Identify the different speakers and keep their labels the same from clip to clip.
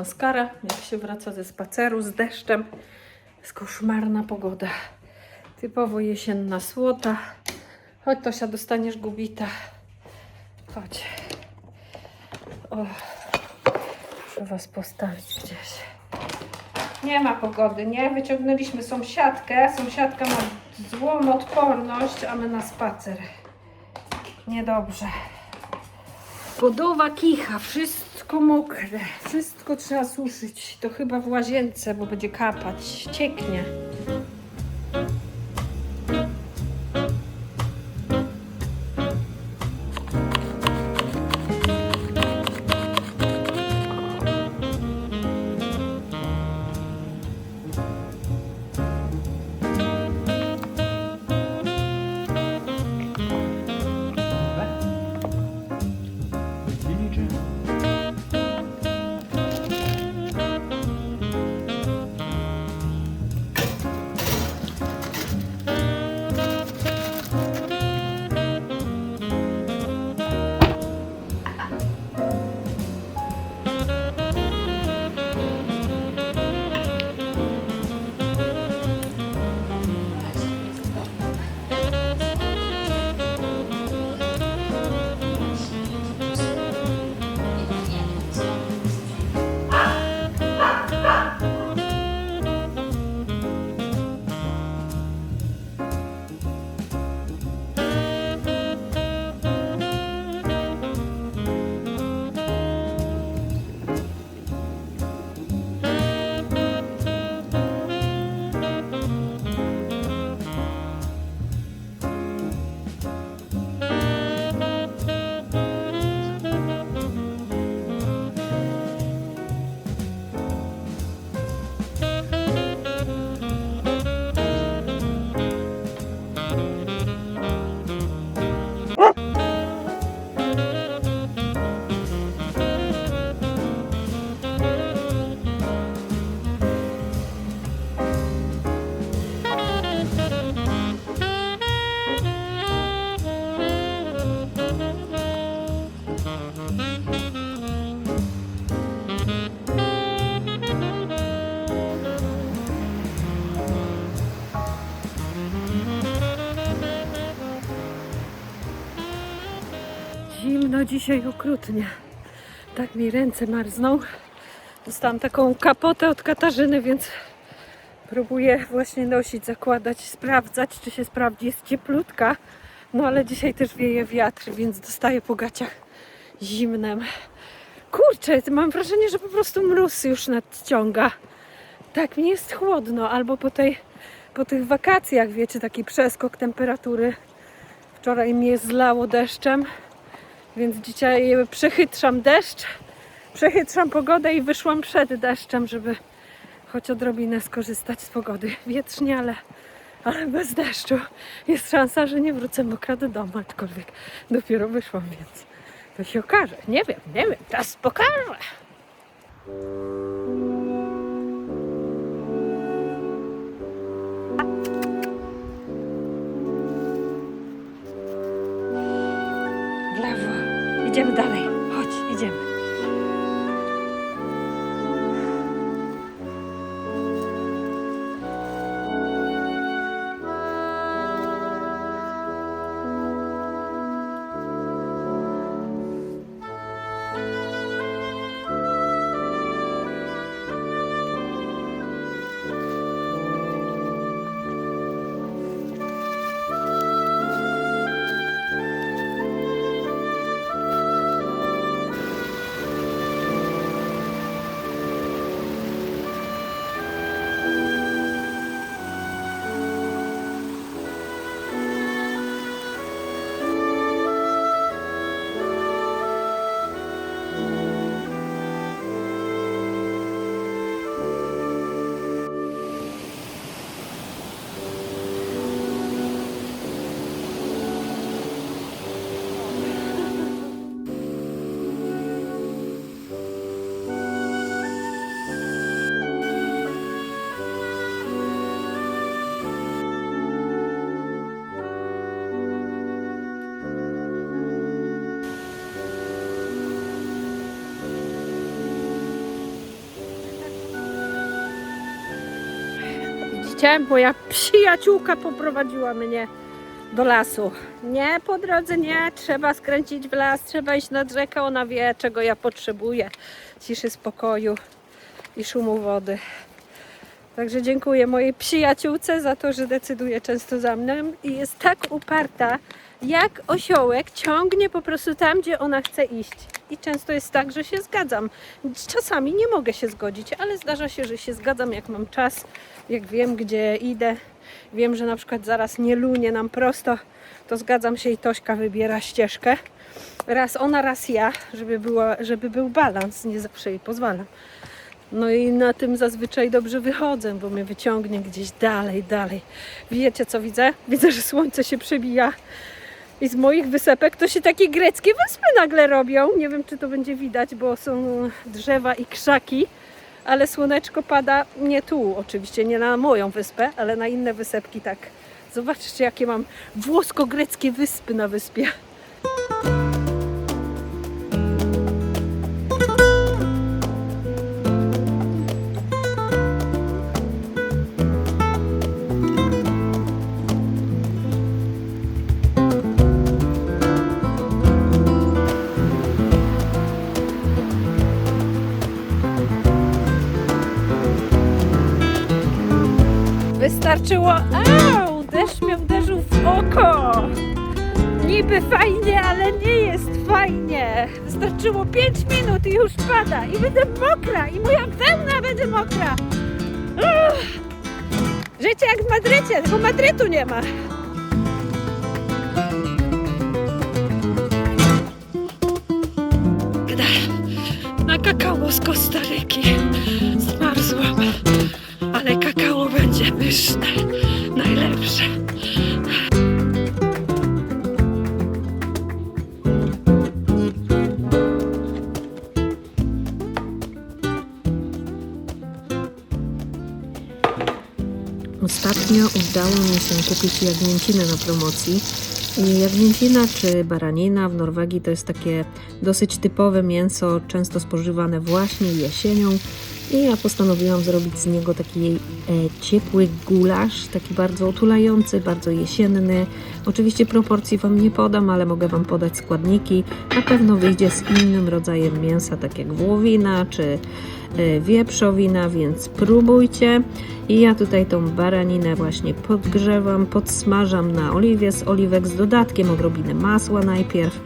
Speaker 1: maskara, jak się wraca ze spaceru z deszczem. Jest koszmarna pogoda. Typowo jesienna słota. Chodź Tosia, dostaniesz gubita. Chodź. O, muszę was postawić gdzieś. Nie ma pogody, nie? Wyciągnęliśmy sąsiadkę. Sąsiadka ma złą odporność, a my na spacer. Niedobrze. Godowa kicha, wszystko mokre, wszystko trzeba suszyć. To chyba w łazience, bo będzie kapać, cieknie. Zimno dzisiaj okrutnie. Tak mi ręce marzną. Dostałam taką kapotę od Katarzyny, więc próbuję właśnie nosić, zakładać, sprawdzać, czy się sprawdzi. Jest cieplutka, no ale dzisiaj też wieje wiatr, więc dostaję po gaciach zimnem. Kurczę, mam wrażenie, że po prostu mróz już nadciąga. Tak mi jest chłodno, albo po, tej, po tych wakacjach, wiecie, taki przeskok temperatury. Wczoraj mnie zlało deszczem, więc dzisiaj przechytrzam deszcz, przechytrzam pogodę i wyszłam przed deszczem, żeby choć odrobinę skorzystać z pogody. Wietrznie, ale, ale bez deszczu. Jest szansa, że nie wrócę mokra do domu, aczkolwiek dopiero wyszłam, więc to się okaże. Nie wiem, nie wiem, czas pokaże. Idziemy dalej. Widzicie? Moja przyjaciółka poprowadziła mnie do lasu. Nie, po drodze nie, trzeba skręcić w las, trzeba iść nad rzekę, ona wie, czego ja potrzebuję. Ciszy, spokoju i szumu wody. Także dziękuję mojej przyjaciółce za to, że decyduje często za mną i jest tak uparta, jak osiołek ciągnie po prostu tam, gdzie ona chce iść. I często jest tak, że się zgadzam. Czasami nie mogę się zgodzić, ale zdarza się, że się zgadzam, jak mam czas, jak wiem, gdzie idę. Wiem, że na przykład zaraz nie lunie nam prosto, to zgadzam się i Tośka wybiera ścieżkę. Raz ona, raz ja, żeby, była, żeby był balans. Nie zawsze jej pozwalam. No i na tym zazwyczaj dobrze wychodzę, bo mnie wyciągnie gdzieś dalej, dalej. Wiecie co widzę? Widzę, że słońce się przebija i z moich wysepek to się takie greckie wyspy nagle robią. Nie wiem, czy to będzie widać, bo są drzewa i krzaki, ale słoneczko pada nie tu, oczywiście nie na moją wyspę, ale na inne wysepki tak. Zobaczcie, jakie mam włosko-greckie wyspy na wyspie. Wystarczyło. Au! Deszcz mnie uderzył w oko! Niby fajnie, ale nie jest fajnie. Wystarczyło 5 minut i już pada. I będę mokra. I moja wełna będzie mokra. Uff! Życie jak w Madrycie, tylko Madrytu nie ma. Na kakao z Kostaryki zmarzłam ale kakao pyszne, najlepsze.
Speaker 2: Ostatnio udało mi się kupić jagnięcinę na promocji. Jagnięcina czy baranina w Norwegii to jest takie dosyć typowe mięso, często spożywane właśnie jesienią. I ja postanowiłam zrobić z niego taki e, ciepły gulasz, taki bardzo otulający, bardzo jesienny. Oczywiście proporcji Wam nie podam, ale mogę Wam podać składniki. Na pewno wyjdzie z innym rodzajem mięsa, tak jak wołowina czy wieprzowina, więc próbujcie. I ja tutaj tą baraninę właśnie podgrzewam, podsmażam na oliwie z oliwek z dodatkiem odrobiny masła najpierw.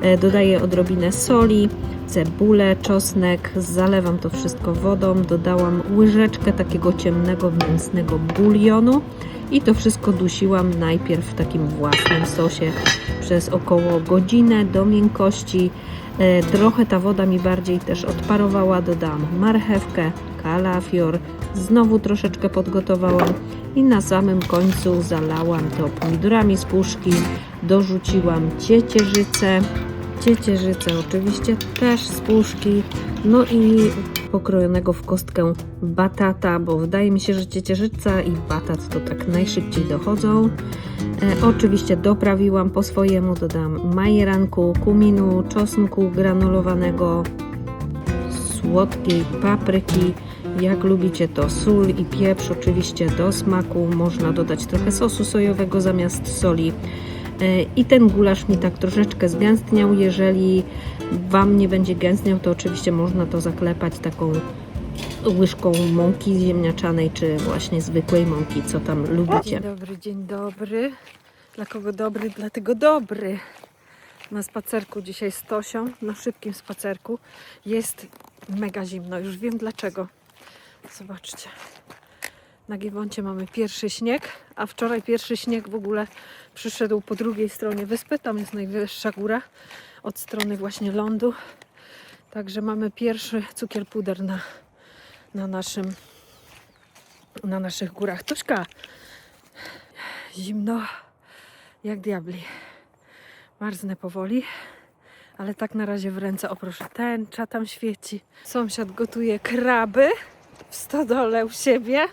Speaker 2: E, Dodaję odrobinę soli, cebulę, czosnek, zalewam to wszystko wodą, dodałam łyżeczkę takiego ciemnego mięsnego bulionu i to wszystko dusiłam najpierw w takim własnym sosie przez około godzinę do miękkości. E, Trochę ta woda mi bardziej też odparowała, dodałam marchewkę, kalafior, znowu troszeczkę podgotowałam i na samym końcu zalałam to pomidorami z puszki, dorzuciłam ciecierzycę, ciecierzycę oczywiście też z puszki, no i pokrojonego w kostkę batata, bo wydaje mi się, że ciecierzyca i batat to tak najszybciej dochodzą. E, oczywiście doprawiłam po swojemu, dodam majeranku, kuminu, czosnku granulowanego, słodkiej papryki. Jak lubicie to sól i pieprz oczywiście do smaku. Można dodać trochę sosu sojowego zamiast soli. E, I ten gulasz mi tak troszeczkę zgęstniał. Jeżeli Wam nie będzie gęstniał, to oczywiście można to zaklepać taką łyżką mąki ziemniaczanej, czy właśnie zwykłej mąki, co tam
Speaker 1: Dzień
Speaker 2: lubicie.
Speaker 1: dobry, dzień dobry. Dla kogo dobry, dlatego dobry. Na spacerku dzisiaj z Tosią, na szybkim spacerku. Jest mega zimno, już wiem dlaczego. Zobaczcie. Na Giewoncie mamy pierwszy śnieg, a wczoraj pierwszy śnieg w ogóle przyszedł po drugiej stronie wyspy. Tam jest najwyższa góra od strony właśnie lądu. Także mamy pierwszy cukier puder na, na naszym na naszych górach. Tośka, zimno jak diabli. Marznę powoli, ale tak na razie w ręce. O proszę, tęcza tam świeci. Sąsiad gotuje kraby w stodole u siebie.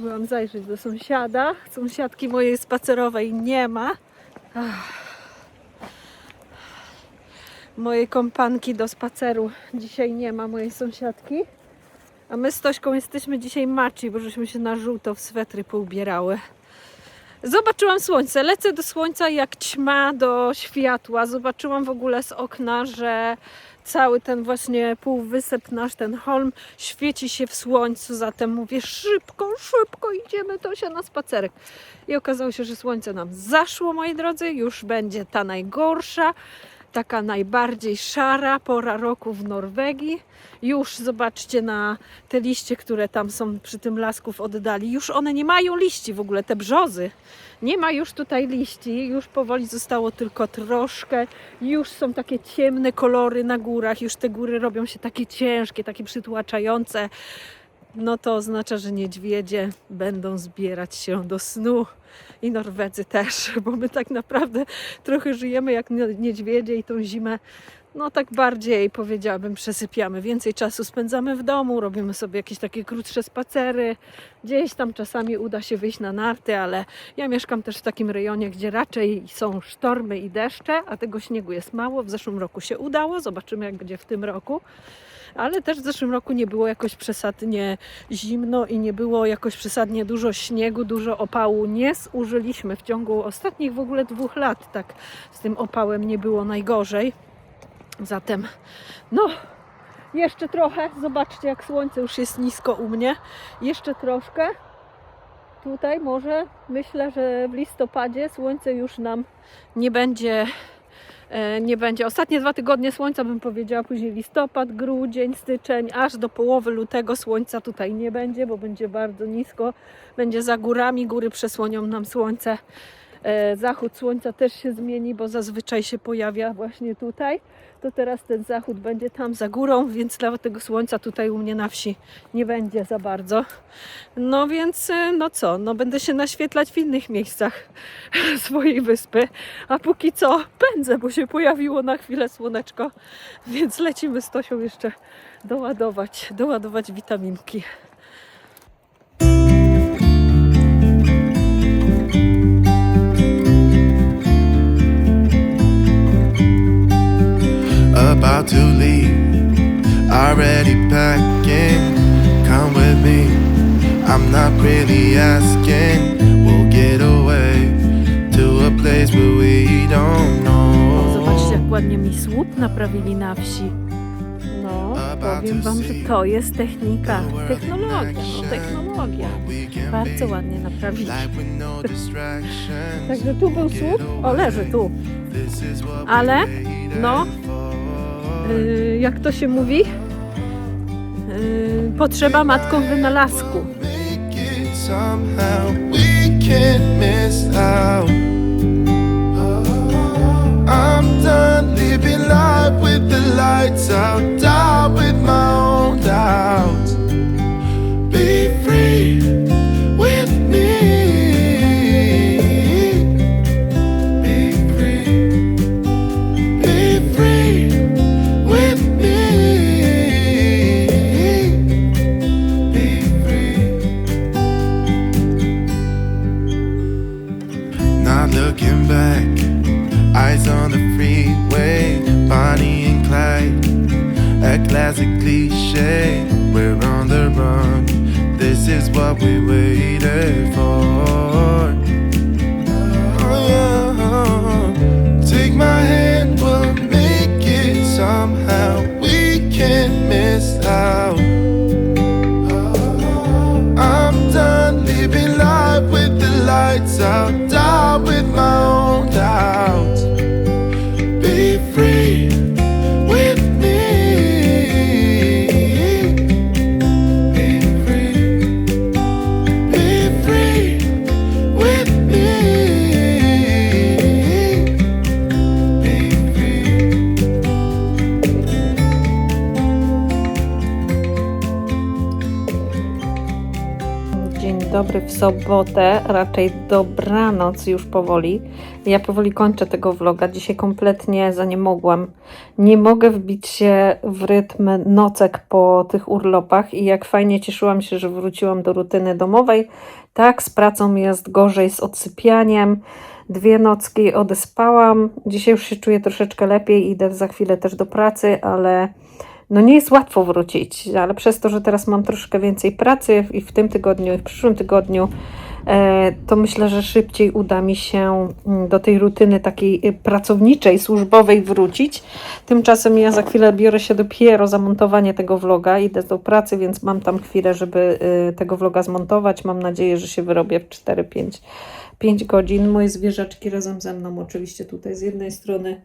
Speaker 1: Byłam zajrzeć do sąsiada. Sąsiadki mojej spacerowej nie ma. Mojej kompanki do spaceru dzisiaj nie ma, mojej sąsiadki. A my z Tośką jesteśmy dzisiaj maci, bo żeśmy się na żółto w swetry poubierały. Zobaczyłam słońce. Lecę do słońca jak ćma do światła. Zobaczyłam w ogóle z okna, że cały ten właśnie półwysep nasz, ten holm świeci się w słońcu. Zatem mówię szybko, szybko idziemy Tosia na spacerek. I okazało się, że słońce nam zaszło, moi drodzy. Już będzie ta najgorsza, taka najbardziej szara pora roku w Norwegii. Już zobaczcie na te liście, które tam są przy tym lasku w oddali. Już one nie mają liści w ogóle, te brzozy. Nie ma już tutaj liści, już powoli zostało tylko troszkę. Już są takie ciemne kolory na górach, już te góry robią się takie ciężkie, takie przytłaczające. No to oznacza, że niedźwiedzie będą zbierać się do snu i Norwedzy też, bo my tak naprawdę trochę żyjemy jak nie- niedźwiedzie i tą zimę no tak bardziej powiedziałabym przesypiamy. Więcej czasu spędzamy w domu, robimy sobie jakieś takie krótsze spacery. Gdzieś tam czasami uda się wyjść na narty, ale ja mieszkam też w takim rejonie, gdzie raczej są sztormy i deszcze, a tego śniegu jest mało. W zeszłym roku się udało, zobaczymy jak będzie w tym roku. Ale też w zeszłym roku nie było jakoś przesadnie zimno i nie było jakoś przesadnie dużo śniegu, dużo opału. Nie zużyliśmy w ciągu ostatnich w ogóle dwóch lat. Tak z tym opałem nie było najgorzej. Zatem, no, jeszcze trochę. Zobaczcie, jak słońce już jest nisko u mnie. Jeszcze troszkę. Tutaj może myślę, że w listopadzie słońce już nam nie będzie. E, Nie będzie. Ostatnie dwa tygodnie słońca bym powiedziała, później listopad, grudzień, styczeń, aż do połowy lutego słońca tutaj nie będzie, bo będzie bardzo nisko. Będzie za górami, góry przesłonią nam słońce. E, Zachód słońca też się zmieni, bo zazwyczaj się pojawia właśnie tutaj. To teraz ten zachód będzie tam za górą, więc dla tego słońca tutaj u mnie na wsi nie będzie za bardzo. No więc, e, no co, no będę się naświetlać w innych miejscach swojej wyspy. A póki co pędzę, bo się pojawiło na chwilę słoneczko, więc lecimy z Tosią jeszcze doładować, doładować witaminki.
Speaker 3: About to leave. Already packing, come with me. I'm not really asking. We'll get away to a place where we don't
Speaker 1: O, zobaczcie,
Speaker 3: know.
Speaker 1: jak ładnie mi słup naprawili na wsi. No, powiem Wam, że to jest technika, technologia, no technologia. Bardzo ładnie naprawili.
Speaker 3: No.
Speaker 1: Także tu był słup, o leży tu. Ale, no, jak to się mówi? Yy, potrzeba matką wynalazku.
Speaker 3: I'm done what we waited for.
Speaker 1: Dobry w sobotę, raczej dobranoc już powoli. Ja powoli kończę tego vloga. Dzisiaj kompletnie za nie mogłam. Nie mogę wbić się w rytm nocek po tych urlopach i jak fajnie cieszyłam się, że wróciłam do rutyny domowej. Tak, z pracą jest gorzej, z odsypianiem. Dwie nocki odespałam. Dzisiaj już się czuję troszeczkę lepiej. Idę za chwilę też do pracy, ale no nie jest łatwo wrócić, ale przez to, że teraz mam troszkę więcej pracy i w tym tygodniu, i w przyszłym tygodniu, e, to myślę, że szybciej uda mi się mm, do tej rutyny takiej y, pracowniczej, służbowej wrócić. Tymczasem ja za chwilę biorę się dopiero za montowanie tego vloga, idę do pracy, więc mam tam chwilę, żeby y, tego vloga zmontować. Mam nadzieję, że się wyrobię w 4-5 5 godzin. Moje zwierzaczki razem ze mną, oczywiście tutaj z jednej strony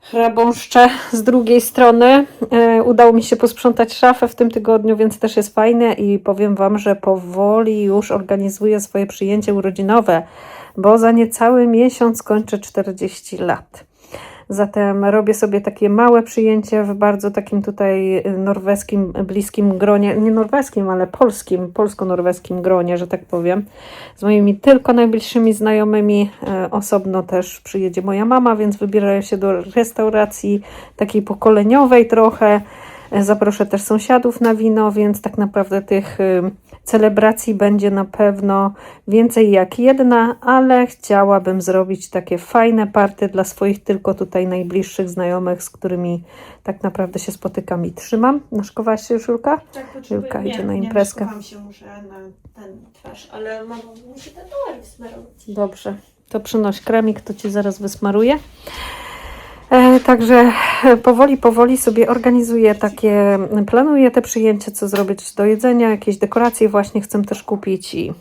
Speaker 1: chrabąszcze, z drugiej strony e, udało mi się posprzątać szafę w tym tygodniu, więc też jest fajne i powiem Wam, że powoli już organizuję swoje przyjęcie urodzinowe, bo za niecały miesiąc kończę 40 lat. Zatem robię sobie takie małe przyjęcie w bardzo takim tutaj norweskim, bliskim gronie, nie norweskim, ale polskim, polsko-norweskim gronie, że tak powiem. Z moimi tylko najbliższymi znajomymi. E, Osobno też przyjedzie moja mama, więc wybierają się do restauracji takiej pokoleniowej trochę. E, Zaproszę też sąsiadów na wino, więc tak naprawdę tych y, celebracji będzie na pewno więcej jak jedna, ale chciałabym zrobić takie fajne party dla swoich tylko tutaj najbliższych znajomych, z którymi tak naprawdę się spotykam i trzymam. Naszkowałaś się już, Julka?
Speaker 2: Tak,
Speaker 1: Julka idzie na imprezkę.
Speaker 2: Nie się muszę na ten twarz, ale mam mi się wysmarować.
Speaker 1: Dobrze, to przynoś kremik, to Ci zaraz wysmaruję. E, także e, powoli, powoli sobie organizuję takie, planuję te przyjęcia, co zrobić do jedzenia, jakieś dekoracje właśnie chcę też kupić i,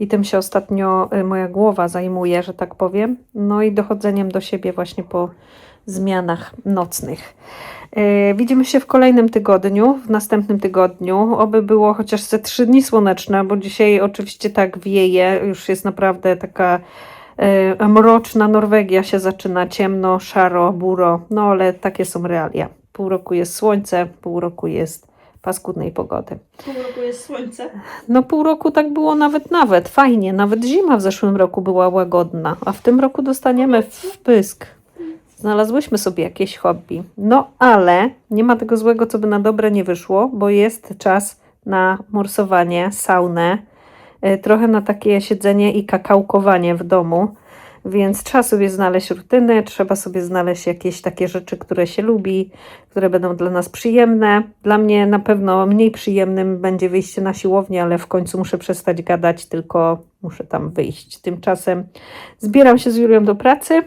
Speaker 1: i tym się ostatnio e, moja głowa zajmuje, że tak powiem. No i dochodzeniem do siebie właśnie po zmianach nocnych. Widzimy się w kolejnym tygodniu, w następnym tygodniu. Oby było chociaż ze trzy dni słoneczne, bo dzisiaj oczywiście tak wieje, już jest naprawdę taka mroczna Norwegia się zaczyna, ciemno, szaro, buro, no ale takie są realia. Pół roku jest słońce, pół roku jest paskudnej pogody.
Speaker 2: Pół roku jest słońce.
Speaker 1: No pół roku tak było nawet, nawet, fajnie, nawet zima w zeszłym roku była łagodna, a w tym roku dostaniemy w pysk. Znalazłyśmy sobie jakieś hobby. No ale nie ma tego złego, co by na dobre nie wyszło, bo jest czas na morsowanie, saunę, trochę na takie siedzenie i kakałkowanie w domu. Więc trzeba sobie znaleźć rutynę, trzeba sobie znaleźć jakieś takie rzeczy, które się lubi, które będą dla nas przyjemne. Dla mnie na pewno mniej przyjemnym będzie wyjście na siłownię, ale w końcu muszę przestać gadać, tylko muszę tam wyjść. Tymczasem zbieram się z Julią do pracy.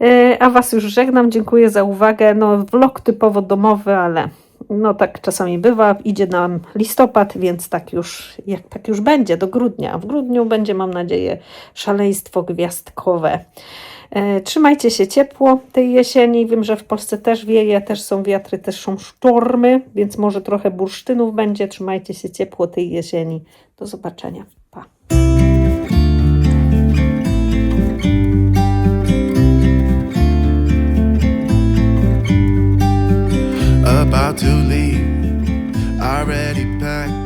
Speaker 1: E, A Was już żegnam, dziękuję za uwagę. No, vlog typowo domowy, ale no tak czasami bywa. Idzie nam listopad, więc tak już, jak tak już będzie do grudnia. W grudniu będzie, mam nadzieję, szaleństwo gwiazdkowe. E, Trzymajcie się ciepło tej jesieni. Wiem, że w Polsce też wieje, też są wiatry, też są sztormy, więc może trochę bursztynów będzie. Trzymajcie się ciepło tej jesieni. Do zobaczenia. Pa.
Speaker 3: About to leave, already packed